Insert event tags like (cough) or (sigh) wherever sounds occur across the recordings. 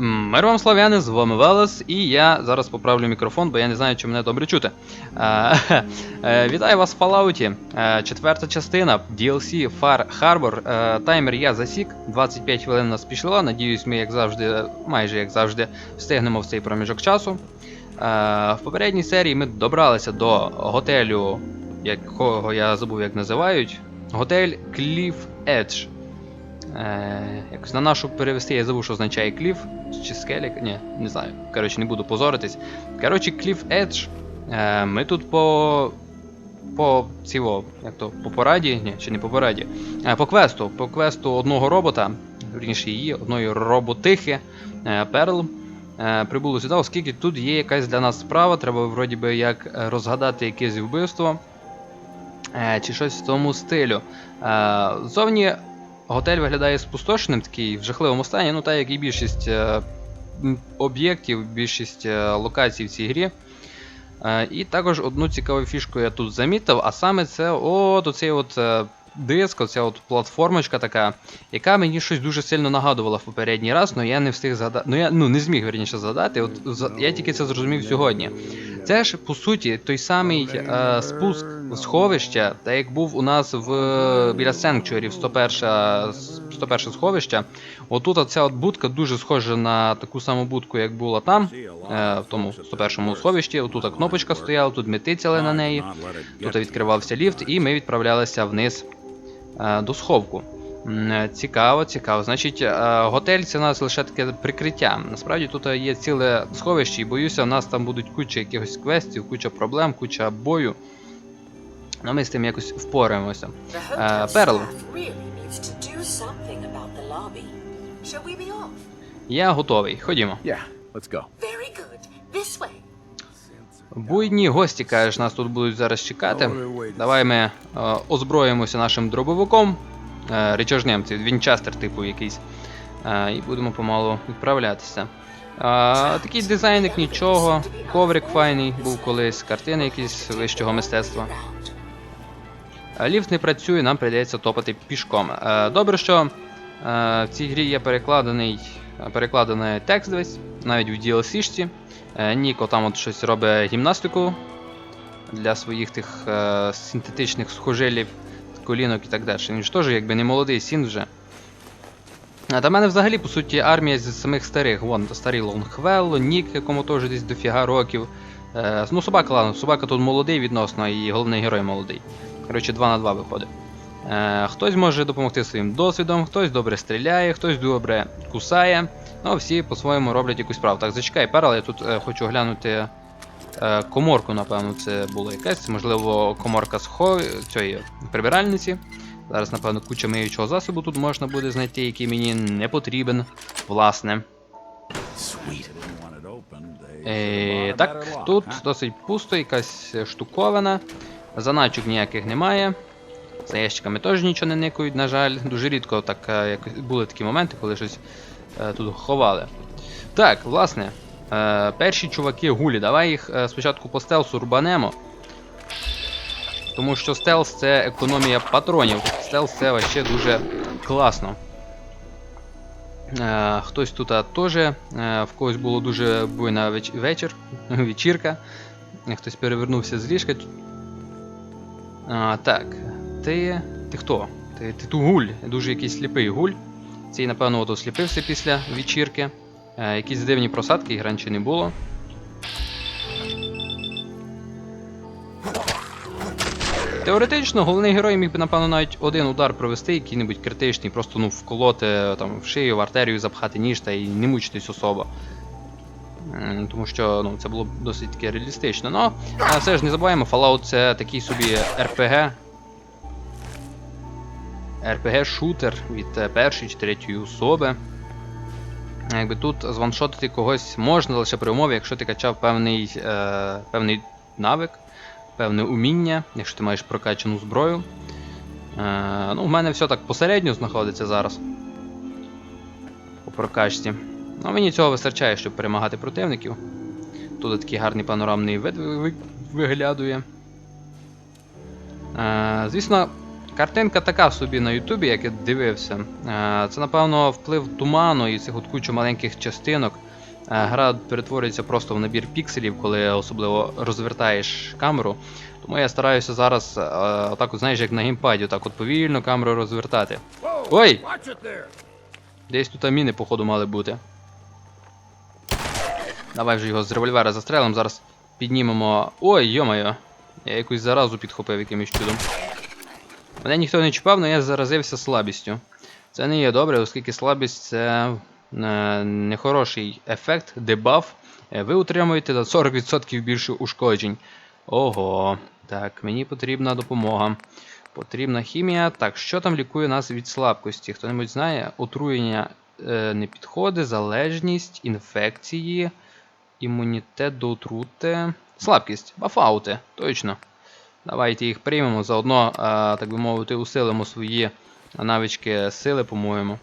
Мир вам славяни, з вами Велес, і я зараз поправлю мікрофон, бо я не знаю, чи мене добре чути. Е, (laughs) е, Вітаю вас в Fallout. Е, Четверта частина DLC Far Harbor. Таймер я засік, 25 хвилин нас пішло. Надіюсь, ми, як завжди, майже як завжди, встигнемо в цей проміжок часу. В попередній серії ми добралися до готелю, якого я забув, як називають. Готель Cliff Edge. Е, якось на нашу перевести я забув, що означає кліф чи скелік. Ні, не знаю. Коротше, не буду позоритись. Коротше, Cliff Edge. Е, ми тут по. По цього, як то, по пораді, ні, чи не по пораді. Е, по квесту. По квесту одного робота, вірніше її, одної роботихи, Перл. Прибули сюди, оскільки тут є якась для нас справа, треба вроді би як розгадати якесь вбивство. Чи щось в тому стилю. Зовні Готель виглядає спустошеним, такий в жахливому стані, ну так як і більшість е, об'єктів, більшість е, локацій в цій грі. Е, і також одну цікаву фішку я тут замітив, а саме це от оцей от диск, оця от платформочка така, яка мені щось дуже сильно нагадувала в попередній раз, але я не встиг згадати. Ну я ну, не зміг верніше згадати. От я тільки це зрозумів сьогодні. Це ж по суті той самий е, спуск сховища, так як був у нас в біля Sanctuary в 101, с- 101 сховище. Отут оця от будка дуже схожа на таку саму будку, як була там, е, в тому 101 сховищі. Отут кнопочка стояла, тут ми тицяли на неї. Тут відкривався ліфт, і ми відправлялися вниз е, до сховку. Цікаво, цікаво. Значить, е, готель це у нас лише таке прикриття. Насправді тут є ціле сховище, і боюся, у нас там будуть куча якихось квестів, куча проблем, куча бою. Ну, ми з тим якось впораємося. Be off? Я готовий. Ходімо. Yeah, let's go. Very good. This way. Буйні гості, кажеш, нас тут будуть зараз чекати. Давай ми е, озброїмося нашим дробовиком, е, речажнем, це Вінчестер типу якийсь. Е, і будемо помалу відправлятися. Е, такий дизайник нічого, коврик файний був колись, картини якісь вищого мистецтва. Е, Ліфт не працює, нам прийдеться топати пішком. Е, Добре, що е, в цій грі є перекладений, перекладений текст весь, навіть в DLC-шці. Е, Ніко там от щось робить гімнастику для своїх тих синтетичних схожилів, колінок і так далі. Він ж теж якби не молодий сін вже. А та в мене взагалі, по суті, армія з самих старих. Вон, старий Лонгвелл, Нік, якому теж десь дофіга років. Е, ну, собака, ладно, собака тут молодий відносно, і головний герой молодий. Коротше, 2 на 2 виходить. Е, хтось може допомогти своїм досвідом, хтось добре стріляє, хтось добре кусає. Ну, всі по-своєму роблять якусь справу. Так, зачекай, перл, я тут е, хочу глянути е, коморку, напевно, це була якась, можливо, коморка з хо... цієї прибиральниці. Зараз, напевно, куча миючого засобу тут можна буде знайти, який мені не потрібен, власне. Е, так, тут досить пусто, якась штуковина. Заначок ніяких немає. За ящиками теж нічого не никають, на жаль. Дуже рідко так, е, якось були такі моменти, коли щось е, тут ховали. Так, власне, е, перші чуваки гулі, давай їх е, спочатку по стелсу рубанемо. Тому що стелс це економія патронів. Стелс це вообще дуже класно. Е, хтось тут теж, е, в когось було дуже буйна веч- вечір, (laughs) вечірка. Е, Хтось перевернувся з ліжка. А, так, ти. Ти хто? Ти, ти гуль, дуже якийсь сліпий гуль. Цей, напевно, от осліпився після вечірки. Е, якісь дивні просадки, їх раніше не було. Теоретично, головний герой міг би, напевно, навіть один удар провести, який-небудь критичний, просто ну, вколоти там, в шию, в артерію, запхати ніж та і не мучитись особо. Тому що ну, це було б досить таки реалістично. Но а, все ж не забуваємо, Fallout це такий собі RPG. RPG-шутер від е, першої чи третьої особи. Якби тут званшотити когось можна лише при умові, якщо ти качав певний, е, певний навик, певне уміння, якщо ти маєш прокачану зброю. Е, ну, в мене все так посередньо знаходиться зараз. По прокачці. Ну, мені цього вистачає, щоб перемагати противників. Тут такий гарний панорамний вид ви- ви- виглядує. Е, звісно, Картинка така собі на Ютубі, як я дивився. Е, Це, напевно, вплив туману і цих от кучу маленьких частинок. Е, Гра перетворюється просто в набір пікселів, коли особливо розвертаєш камеру. Тому я стараюся зараз, е, отак, от, знаєш, як на геймпаді, так от повільно камеру розвертати. Ой! Десь тут міни, походу, мали бути. Давай вже його з револьвера застрелимо, зараз піднімемо. Ой, йомайо! Я якусь заразу підхопив якимось чудом. Мене ніхто не чіпав, але я заразився слабістю. Це не є добре, оскільки слабість це е, нехороший ефект, дебаф. Е, Ви отримуєте на 40% більше ушкоджень. Ого, так, мені потрібна допомога. Потрібна хімія. Так, що там лікує нас від слабкості? Хто-небудь знає? Отруєння е, не підходи, залежність, інфекції, імунітет до отрути. Слабкість, бафаути, точно. Давайте їх приймемо, заодно, е, так би мовити, усилимо свої навички сили, по-моєму.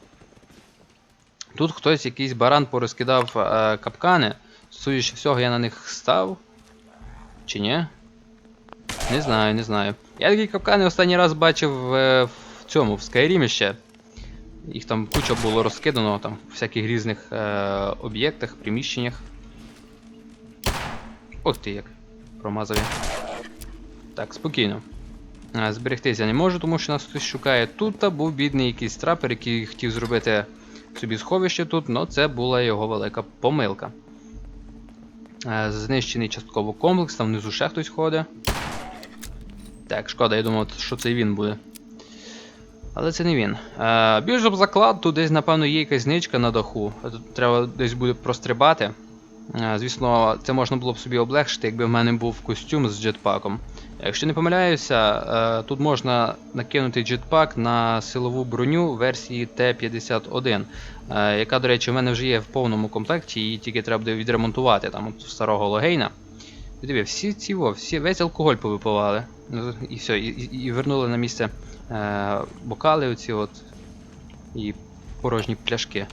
Тут хтось якийсь баран порозкидав е, капкани. Судячи всього, я на них став. Чи ні? Не знаю, не знаю. Я такі капкани останній раз бачив е, в цьому, в Скайрімі ще. Їх там куча було розкидано там всяких різних е, об'єктах, приміщеннях. Ох ти як. Промазав я. Так, спокійно. А, зберегтися не можу, тому що нас хтось шукає тут. Та був бідний якийсь трапер, який хотів зробити собі сховище тут, але це була його велика помилка. Е, Знищений частково комплекс, там внизу ще хтось ходить. Так, шкода, я думав, що це він буде. Але це не він. Е, об заклад, тут десь, напевно, є якась зничка на даху. Тут треба десь буде прострибати. Е, Звісно, це можна було б собі облегшити, якби в мене був костюм з джетпаком. Якщо не помиляюся, е, тут можна накинути джетпак на силову броню версії Т-51, е, яка, до речі, в мене вже є в повному комплекті, її тільки треба буде відремонтувати там от старого логейна. Диви, всі ці всі, весь алкоголь повипивали. Ну, І все, і, і вернули на місце е, бокали оці от і порожні пляшки.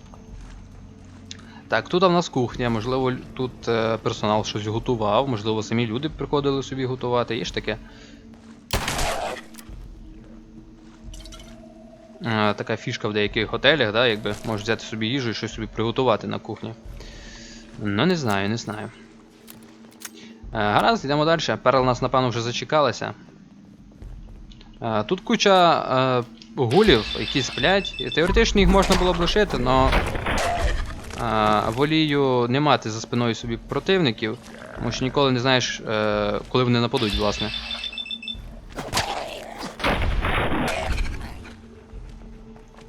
Так, тут у нас кухня, можливо, тут е, персонал щось готував, можливо, самі люди приходили собі готувати, є ж таке. Е, така фішка в деяких готелях, да, якби можеш взяти собі їжу і щось собі приготувати на кухні. Ну, не знаю, не знаю. Е, Гаразд, йдемо далі. Перл нас, напевно, вже зачекалася. Тут куча гулів, які сплять. Теоретично їх можна було б лишити, але волію не мати за спиною собі противників, тому що ніколи не знаєш, е, коли вони нападуть, власне.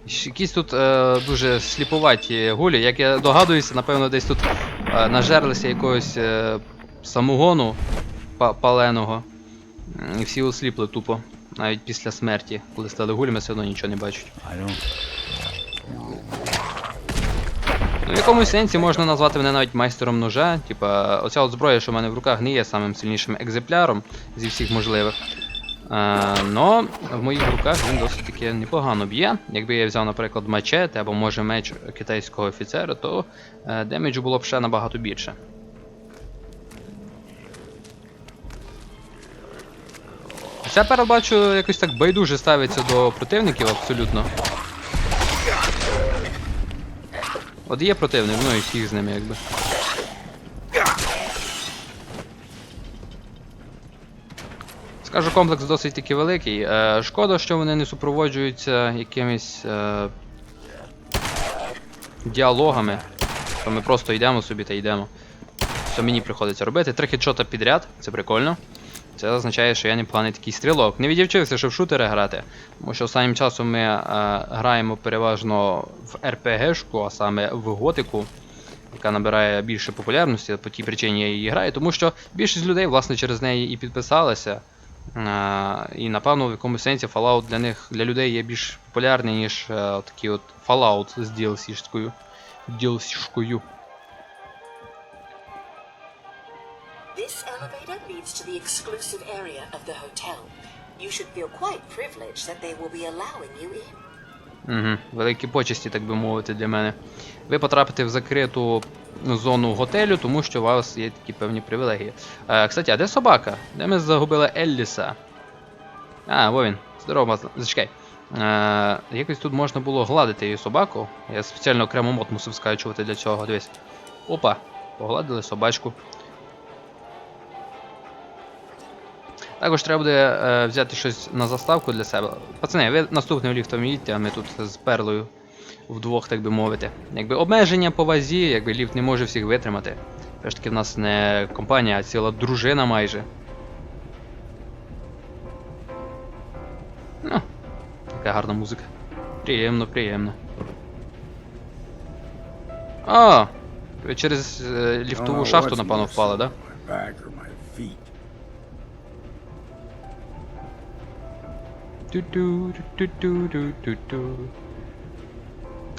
Якісь тут е, дуже сліповаті гулі, як я догадуюся, напевно, десь тут е, нажерлися якогось е, самогону па- паленого. І всі осліпли тупо. Навіть після смерті, коли стали гулями, все одно нічого не бачать. В якомусь сенсі можна назвати мене навіть майстером ножа. Типа, оця от зброя, що в мене в руках, не є самим сильнішим екземпляром зі всіх можливих. Е, но в моїх руках він досить таки непогано б'є. Якби я взяв, наприклад, мачете або може меч китайського офіцера, то е, демеджу було б ще набагато більше. Ця пера, бачу, якось так байдуже ставиться до противників абсолютно. От є противник, ну і фіг з ними якби. Скажу, комплекс досить таки великий. Е, шкода, що вони не супроводжуються якимись е, діалогами. То ми просто йдемо собі та йдемо. Що мені приходиться робити. Три хедшота підряд, це прикольно. Це означає, що я непоганий такий стрілок. Не відівчився, що в шутери грати, тому що останнім часом ми е, граємо переважно в RPG-шку, а саме в готику, яка набирає більше популярності, по тій причині я її граю, тому що більшість людей, власне, через неї і підписалися. Е, і напевно в якомусь сенсі Fallout для них для людей є більш популярний, ніж е, такий от Fallout з DLC-шкою. DLC-шкою. This elevator leads to the exclusive area of the hotel. You should feel quite privileged that they will be allowing you in. Угу. Великі почесті, так би мовити, для мене. Ви потрапите в закриту зону готелю, тому що у вас є такі певні привілегії. Е, кстати, а де собака? Де ми загубили Елліса? А, во він. Здорово. Зачекай. Е, якось тут можна було гладити її собаку. Я спеціально окремо мод мусив скачувати для цього. Дивись. Опа, погладили собачку. Також треба буде е, взяти щось на заставку для себе. Пацани, ви наступним ліфтом їдьте, а ми тут з перлою вдвох, так би мовити. Якби обмеження по вазі, якби ліфт не може всіх витримати. Все ж таки в нас не компанія, а ціла дружина майже. Ну, така гарна музика. Приємно, приємно. А! Ви через е, ліфтову шахту, напевно, впали, да?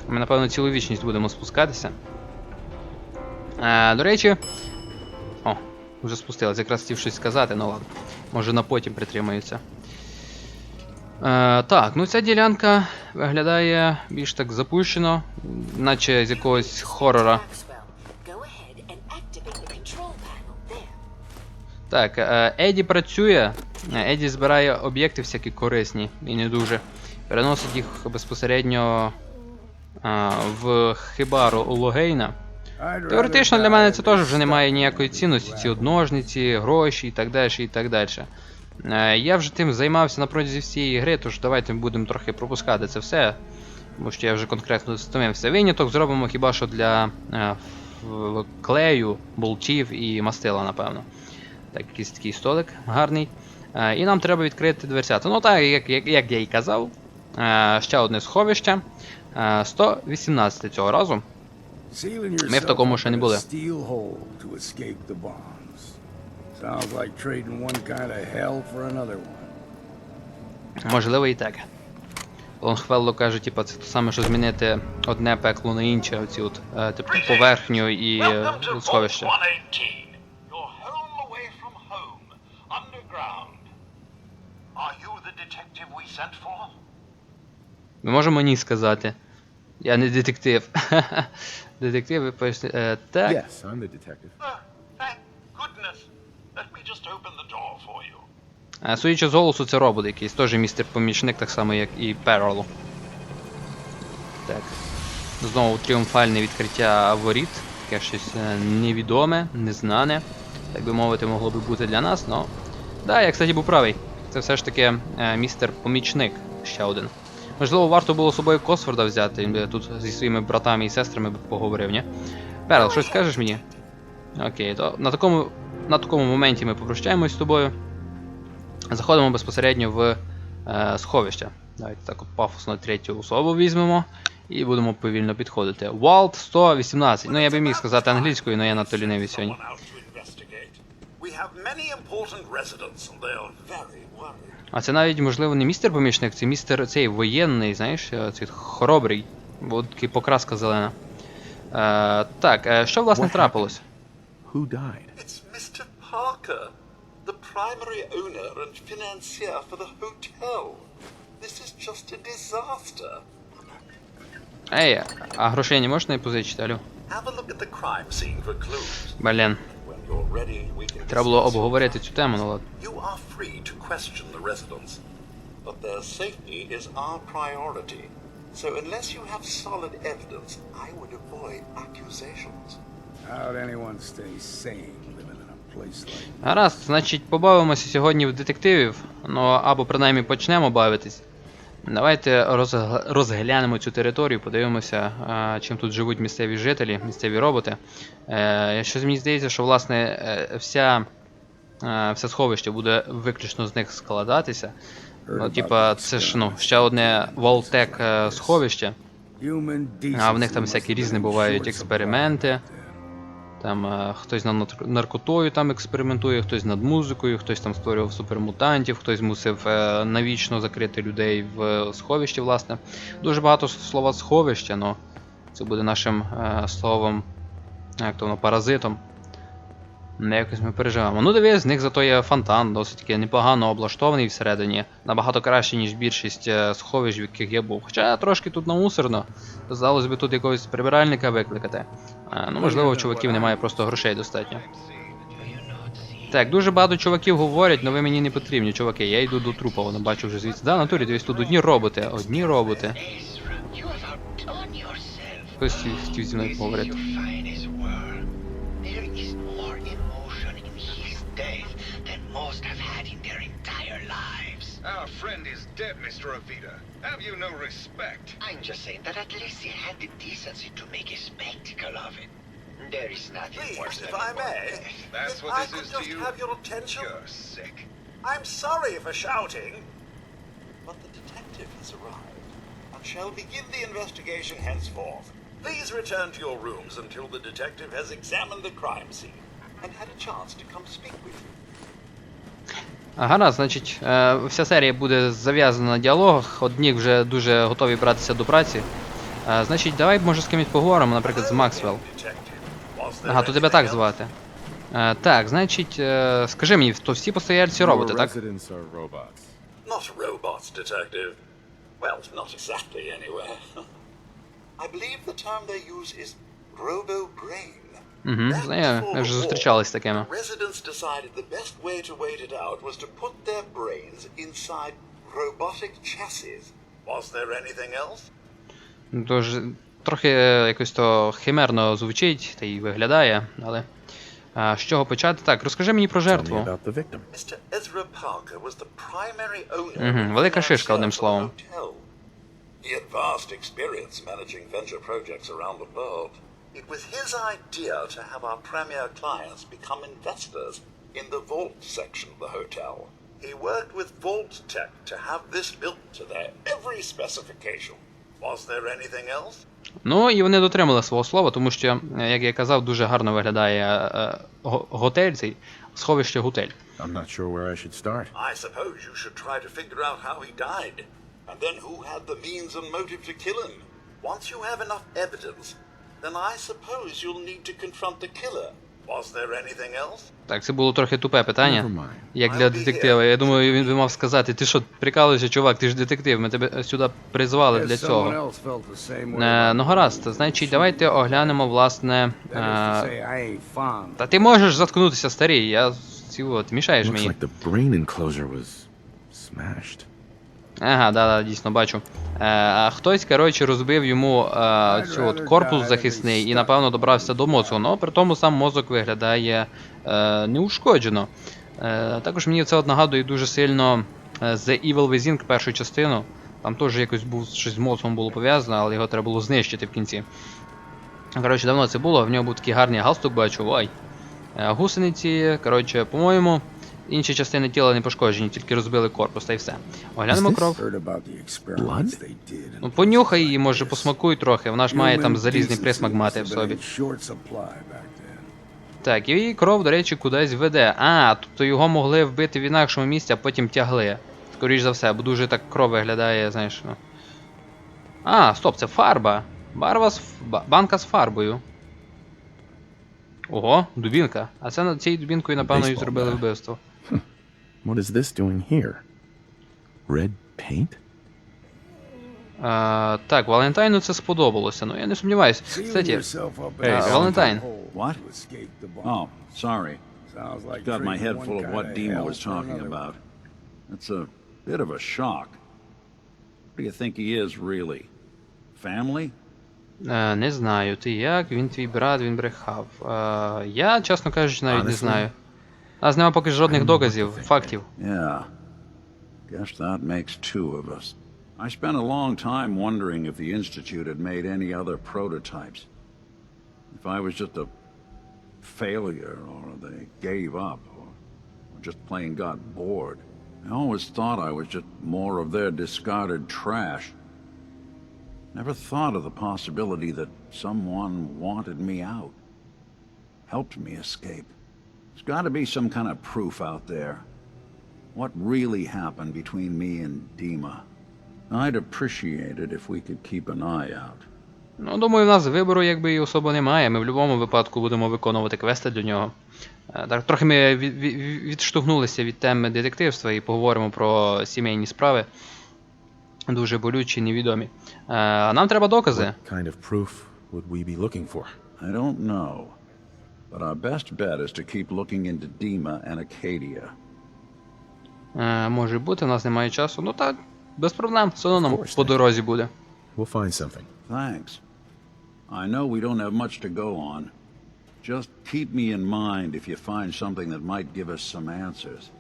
Ми, напевно, цілу вічність будемо спускатися. Е, до речі. О, вже спустилась, якраз хотів щось сказати, ну ладно. Може на потім притримаються. Е, так, ну ця ділянка виглядає більш так запущено, наче з якогось хорора. Так, е, Еді працює. Еді збирає об'єкти всякі корисні і не дуже. Переносить їх безпосередньо е, в хибару у Логейна. Теоретично для мене це теж вже не має ніякої цінності, ці одножниці, гроші і так далі, і так далі. Е, Я вже тим займався на протязі всієї гри, тож давайте будемо трохи пропускати це все. Тому що я вже конкретно стомився. Виняток зробимо хіба що для е, клею, болтів і мастила, напевно. Так, якийсь такий столик гарний. Е, І нам треба відкрити дверцята. Ну так, як, як, я і казав, е, ще одне сховище. Е, 118 цього разу. Ми в такому ще не були. Можливо і так. Лонгфелло каже, типа, це те саме, що змінити одне пекло на інше, оці от, е, типу, поверхню і е, сховище. 118, your home away from home, underground. Are you the detective we sent for? Ми можемо ні сказати. Я не детектив. (laughs) Детектив, ви поясни. Е, так. Yes, I'm the detective. Oh, thank goodness. Let me just open the door for you. Е, Судячи з голосу, це робот якийсь, теж містер помічник, так само, як і Перл. Так. Знову тріумфальне відкриття воріт. Таке щось е, невідоме, незнане. Так би мовити, могло би бути для нас, но. Да, я, кстати, був правий. Це все ж таки е, містер помічник ще один. Можливо, варто було з собою Косфорда взяти, він би тут зі своїми братами і сестрами поговорив, ні? Перл, щось скажеш мені? Окей, то на такому, на такому моменті ми попрощаємось з тобою. Заходимо безпосередньо в е, сховище. Давайте так от пафосно третю особу візьмемо і будемо повільно підходити. Walt 118. Ну я би міг сказати англійською, але я надто лінивий сьогодні. А це навіть, можливо, не містер помічник, це містер цей воєнний, знаєш, е, цей хоробрий. Бо такий покраска зелена. Е, так, е, що власне What трапилось? Who died? It's Mr. Parker, the primary owner and financier for the hotel. This is just a disaster. Ей, а грошей не можна і позичити, алю? Have a look at the crime scene for clues. Блін, Треба було обговорити цю тему, ну ладно. You are free to question the residents, but their safety is our priority. So unless you have solid evidence, I would avoid accusations. How'd anyone stay sane living in a place like Гаразд, значить, побавимося сьогодні в детективів, ну або принаймні почнемо бавитись. Давайте розглянемо цю територію, подивимося, чим тут живуть місцеві жителі, місцеві роботи. Е, щось мені здається, що власне е, вся, е, все сховище буде виключно з них складатися. Ну, типа, це ж ну, ще одне Волтек сховище. А в них там всякі різні бувають експерименти. Там е, хтось над наркотою там експериментує, хтось над музикою, хтось там створював супермутантів, хтось мусив е, навічно закрити людей в сховищі, власне. Дуже багато слова сховище, але це буде нашим е, словом, як то воно, паразитом. Не якось ми переживемо. Ну дивись, з них зато є фонтан, досить таки непогано облаштований всередині. Набагато краще, ніж більшість е, сховищ, в яких я був. Хоча трошки тут намусорно. Здалося би тут якогось прибиральника викликати. Е, ну, можливо, у чуваків немає просто грошей достатньо. Так, дуже багато чуваків говорять, але ви мені не потрібні, чуваки. Я йду до трупа, воно бачу вже звідси. Да, натурі, дивись, тут одні роботи, одні роботи. Хтось хотів зі мною поговорити. most have had in their entire lives. Our friend is dead, Mr. Avita. Have you no respect? I'm just saying that at least he had the decency to make a spectacle of it. There is nothing worse Please, if than I a may. That's if what I this could is to just you? have your attention. You're sick. I'm sorry for shouting. But the detective has arrived and shall begin the investigation henceforth. Please return to your rooms until the detective has examined the crime scene and had a chance to come speak with you. А, Гаразд, значить, е, вся серія буде зав'язана на діалогах. Одні вже дуже готові братися до праці. Е, значить, давай може з кимось поговоримо, наприклад, з Максвелл. Ага, то тебе так звати. Е, так, значить, е, скажи мені, то всі постояльці роботи, так? Not robots, detective. Well, not exactly, anyway. (laughs) I believe the term they use is robo-brain. Угу, знаю, ми вже зустрічались з такими. Residents decided the best way to wait it out was to put their brains inside robotic chassis. Was there anything else? Ну, Тож, трохи е, якось то химерно звучить та й виглядає, але. е, з чого почати? Так, розкажи мені про жертву. about the victim. Mr. Ezra Parker was the primary owner Мгм, of the велика financier шишка, одним for the словом. hotel. He had vast experience managing venture projects around the world. It was his idea to have our premier clients become investors in the vault section of the hotel. He worked with Vault Tech to have this built to their every specification. Was there anything else? Ну і вони дотримали свого слова, тому що, е, як я казав, дуже гарно виглядає е, готель цей, сховище готель. I'm not sure where I should start. I suppose you should try to figure out how he died, and then who had the means and motive to kill him. Once you have enough evidence, then I suppose you'll need to confront the killer. Was there anything else? Так, це було трохи тупе питання. Як для детектива. Я думаю, він би мав сказати, ти що, прикалуєшся, чувак, ти ж детектив, ми тебе сюди призвали для цього. else felt the same way Е, ну гаразд, значить, давайте оглянемо, власне. Е, та ти можеш заткнутися, старий, я ці от, мішаєш мені. Ага, да, да, дійсно бачу. Е, хтось, коротше, розбив йому е, цю от корпус захисний і, напевно, добрався до мозку. Ну, при тому сам мозок виглядає е, неушкоджено. Е, також мені це от нагадує дуже сильно е, The Evil Within першу частину. Там теж якось був щось з мозком було пов'язано, але його треба було знищити в кінці. Коротше, давно це було, в нього був такий гарний галстук, бачу, ой. Е, Гусениці, коротше, по-моєму, інші частини тіла не пошкоджені, тільки розбили корпус, та й все. Оглянемо кров. Ну понюхай її, може посмакуй трохи, вона ж має там залізний присмак мати в собі. Так, і її кров, до речі, кудись веде. А, тобто його могли вбити в інакшому місці, а потім тягли. Скоріш за все, бо дуже так кров виглядає, знаєш. Ну. А, стоп, це фарба. Барва з ф- банка з фарбою. Ого, дубінка. А це над цією дубінкою, напевно, і зробили вбивство. What is this doing here? Red paint? А, так, Валентайну це сподобалося, ну я не сумніваюся. Seal Кстати, yourself up Hey, in a Valentine. hole What? to escape the Oh, bombs. sorry. Sounds like Got my trading head one full of kind what Dima hell was for talking another about. It's a bit of a shock. What do you think he is, really? Family? Е, не знаю, ти як, він твій брат, він брехав. Е, я, чесно кажучи, навіть не знаю. У нас нема поки жодних I don't know what to доказів, think. фактів. Yeah. Guess that makes two of us. I spent a long time wondering if the Institute had made any other prototypes. If I was just a failure, or they gave up, or, or just plain got bored. I always thought I was just more of their discarded trash. Never thought of the possibility that someone wanted me out, helped me escape. There's got to be some kind of proof out there. What really happened between me and Dima? I'd appreciate it if we could keep an eye out. Ну, думаю, в нас вибору якби і особо немає. Ми в будь-якому випадку будемо виконувати квести для нього. Е, Так, трохи ми від, від, відштовхнулися від теми детективства і поговоримо про сімейні справи. Дуже болючі, невідомі. Е, А нам треба докази. What kind of proof would we be looking for? I don't know. But our best bet is to keep looking into Dima and Acadia. Е, може бути, у нас немає часу. Ну так, без проблем, все одно нам по дорозі буде. We'll find something. Thanks. I know we don't have much to go on. Just keep me in mind if you find something that might give us some answers.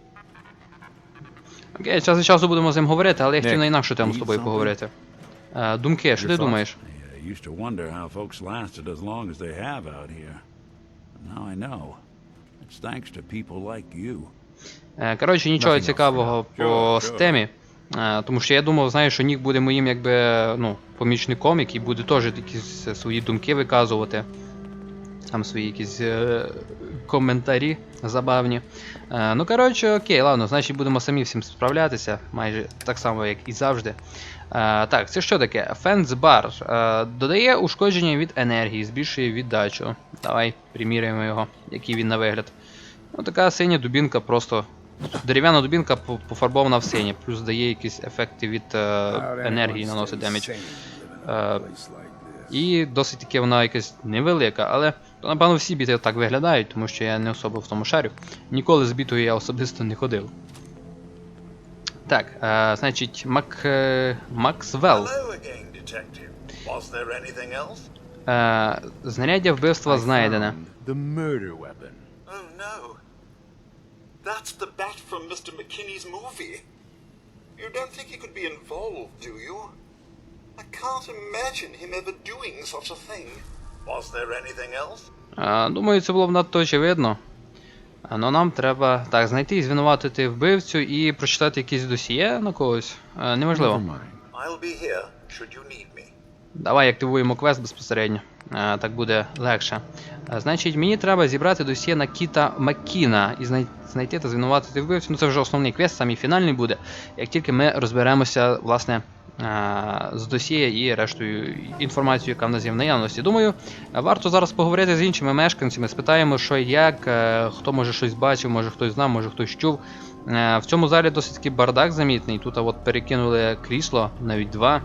Окей, час від часу будемо з ним говорити, але я хотів на інакшу тему з тобою поговорити. Е, думки, що ти думаєш? I used to wonder how folks lasted as long as they have out here. Now I know. It's thanks to people like you. Е, Коротше, нічого цікавого по стемі. Е, Тому що я думав, знаєш, що Нік буде моїм якби ну, помічником, який буде теж якісь свої думки виказувати. Там свої якісь е, коментарі забавні. Е, ну, коротше, окей, ладно, значить будемо самі всім справлятися, майже так само, як і завжди. Е, так, це що таке? Фенс бар. Е, додає ушкодження від енергії, збільшує віддачу. Давай приміряємо його, який він на вигляд. Ну, така синя дубінка просто. Дерев'яна дубінка пофарбована в синє, плюс дає якісь ефекти від е, енергії, наносить like this? І досить таки вона якась невелика, але напевно всі біти так виглядають, тому що я не особо в тому шарю. Ніколи з бітою я особисто не ходив. Так, е, значить, Мак. е, Максвелл. Е, знаряддя вбивства знайдене. Oh no. That's the bat from Mr. McKinney's movie. You don't think he could be involved, do you? I can't imagine him ever doing such a thing. Was there anything else? Думаю, це було б надто очевидно. Но нам треба так, знайти і звинуватити вбивцю і прочитати якесь досьє на когось. Неможливо. Давай активуємо квест безпосередньо. Так буде легше. Значить, мені треба зібрати досьє на Кіта Маккіна і знай- знайти та звинуватити вбивцю. Ну це вже основний квест, самий фінальний буде. Як тільки ми розберемося, власне. Е, З досьє і рештою інформацією, яка в нас є в наявності. Думаю, варто зараз поговорити з іншими мешканцями, спитаємо, що як, е, хто може щось бачив, може хтось знав, може хтось чув. Е, В цьому залі досить такий бардак замітний. Тут от перекинули крісло, навіть два.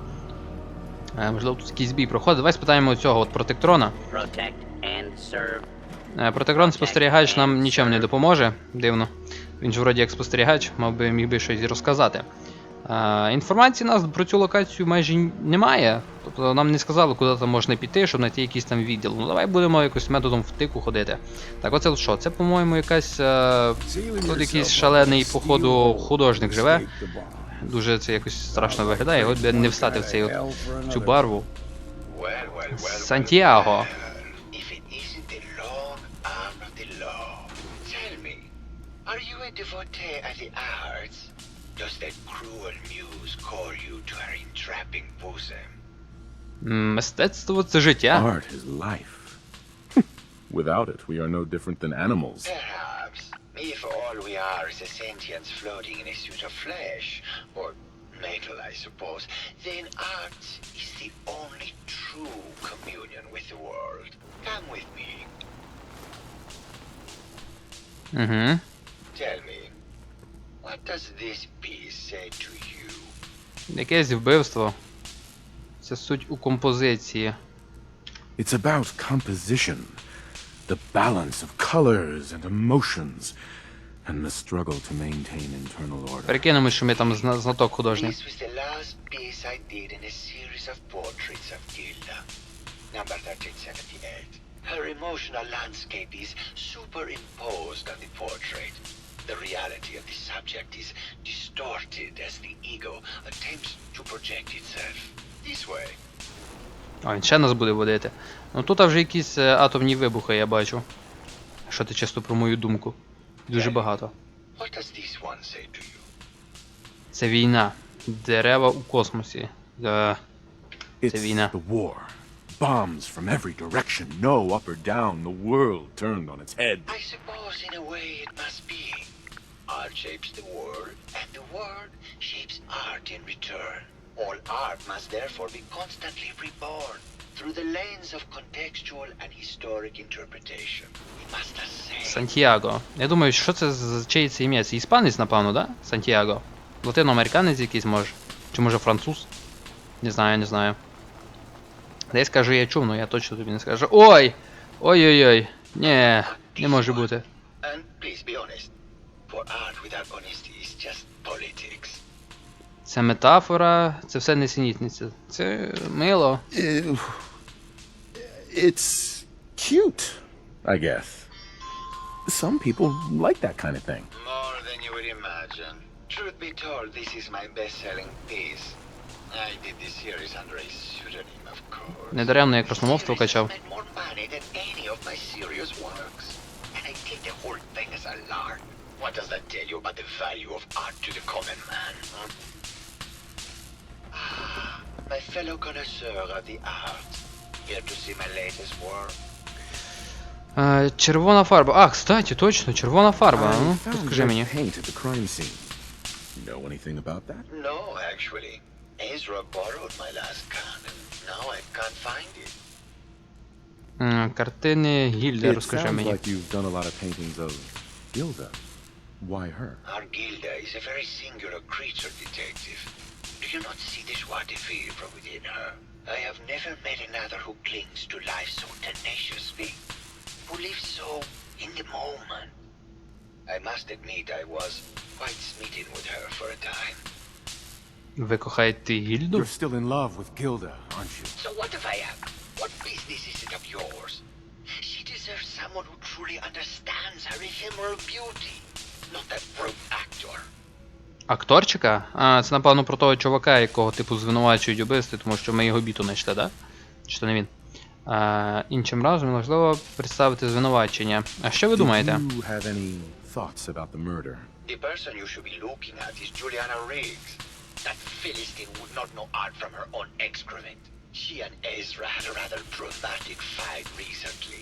Можливо, тут якийсь бій проходить. Давай спитаємо цього от протектрона. protect and serve. Е, Протектрон спостерігач нам нічим не допоможе. Дивно. Він ж вроді як спостерігач, мав би міг би щось розказати. Інформації нас про цю локацію майже немає. Тобто нам не сказали, куди там можна піти, щоб знайти якийсь там відділ. Ну давай будемо якось методом втику ходити. Так, оце що? Це, по-моєму, якась. Е, тут якийсь шалений, походу, художник живе. Дуже це якось страшно виглядає. От би не встати в цей от, в цю барву. Сантьяго. Are you a devotee of the arts? Does that cruel muse call you to her entrapping bosom? М, Мистецтво це життя. Art is life. (laughs) Without it, we are no different than animals. Perhaps. If all we are is a sentience floating in a suit of flesh, or metal, I suppose, then art is the only true communion with the world. Come with me. Угу. Tell me, what does this piece say to you? Якесь вбивство. Це суть у композиції. It's about composition, the balance of colors and emotions, and the struggle to maintain internal order. Перекинемо, що ми там зна- знаток художник. This was the last piece I did in a series of portraits of Gilda. Number 1378. Her emotional landscape is superimposed on the portrait. The reality of the subject is distorted as the ego attempts to project itself. This way. А, він ще нас буде водити. Ну тут вже якісь е, атомні вибухи, я бачу. Що ти чисто про мою думку. Дуже багато. What does this one say to you? Це війна. Дерева у космосі. Е, It's the war. Bombs from every direction, no up or down, the world turned on its head. I suppose in a way it must be. Art shapes the world, and the world shapes art in return. All art must therefore be constantly reborn through the lens of contextual and historic interpretation. Сантьяго. Я думаю, що це за чиє це ім'я? Це іспанець, напевно, да? Сантьяго. Латиноамериканець якийсь може. Чи може француз? Не знаю, не знаю. Десь каже, я чув, але я точно тобі не скажу. Ой! Ой-ой-ой! Ні, не може бути. And please be honest. Це метафора, це все несенітниця. Це мило. It's cute, I guess. Some people like that kind of thing. More than you would imagine. Truth be told, this is my best-selling piece. I did this series under a pseudonym, of course. Недаремно я красномовство качав. more money than any of my serious works. And I did the whole thing as a lark. What does that tell you about the value of art to the common man? Huh? Ah, my fellow connoisseur of the arts. Here to see my latest work? Е, червона фарба. А, кстати, точно, червона фарба. I Ну, found підскажи red мені. paint at the crime scene. You know anything about that? No, actually. Ezra borrowed my last can, and now I can't find it. М, Картини Гільди, It розкажи sounds мені. like you've done a lot of paintings of Gilda. Why her? Our Gilda is a very singular creature, detective. Do you not see the joie de vivre from within her? I have never met another who clings to life so tenaciously, who lives so in the moment. I must admit I was quite smitten with her for a time. Ви кохаєте Гільду? You're still in love with Gilda, aren't you? So what if I am? What business is it of yours? She deserves someone who truly understands her ephemeral beauty, Акторчика? А, це напевно про того чувака, якого типу звинувачують убивстві, тому що ми його біту знайшли, да? Чи то не він? А, іншим разом можливо представити звинувачення. А що ви думаєте? Do you have any thoughts about the murder? The person you should be looking at is Juliana Riggs. That Philistine would not know art from her own excrement. She and Ezra had a rather dramatic fight recently.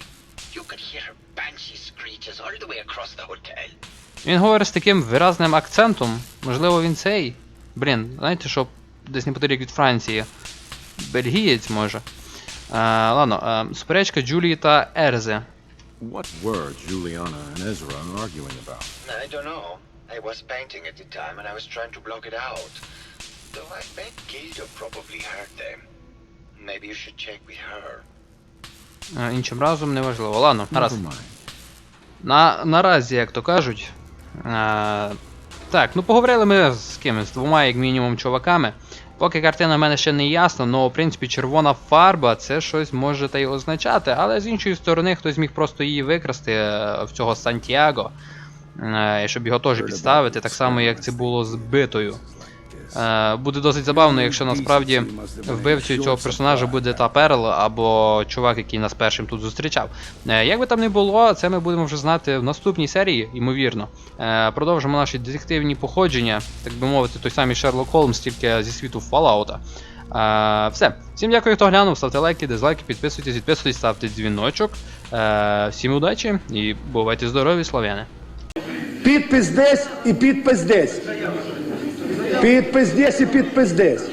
You could hear her banshee screeches all the way across the hotel. Він говорить з таким виразним акцентом. Можливо, він цей. Блін, знаєте, що десь неподалік від Франції. Бельгієць може. А, ладно, а, суперечка Джулії та Ерзи. What were Juliana and Ezra arguing about? I don't know. I was painting at the time and I was trying to block it out. Though I bet Gilda probably heard them. Maybe you should check with her. А, іншим разом неважливо. Ладно, гаразд. На, наразі, як то кажуть. А, так, ну поговорили ми з кимось, з двома, як мінімум, чуваками. Поки картина в мене ще не ясна, але в принципі червона фарба це щось може та й означати, але з іншої сторони хтось міг просто її викрасти е, в цього Сантьяго, е, щоб його теж підставити, так само як це було з битою. Е, Буде досить забавно, якщо насправді вбивцею цього персонажа буде та Перл або чувак, який нас першим тут зустрічав. Е, Як би там не було, це ми будемо вже знати в наступній серії, ймовірно. Е, Продовжимо наші детективні походження, так би мовити, той самий Шерлок Холмс, тільки зі світу Fallout. Е, Все. Всім дякую, хто глянув. Ставте лайки, дизлайки, підписуйтесь, підписуйтесь, ставте дзвіночок. Е, Всім удачі і бувайте здорові, слав'яни. Підпис десь і підпис десь. Підпис десь і підпис десь.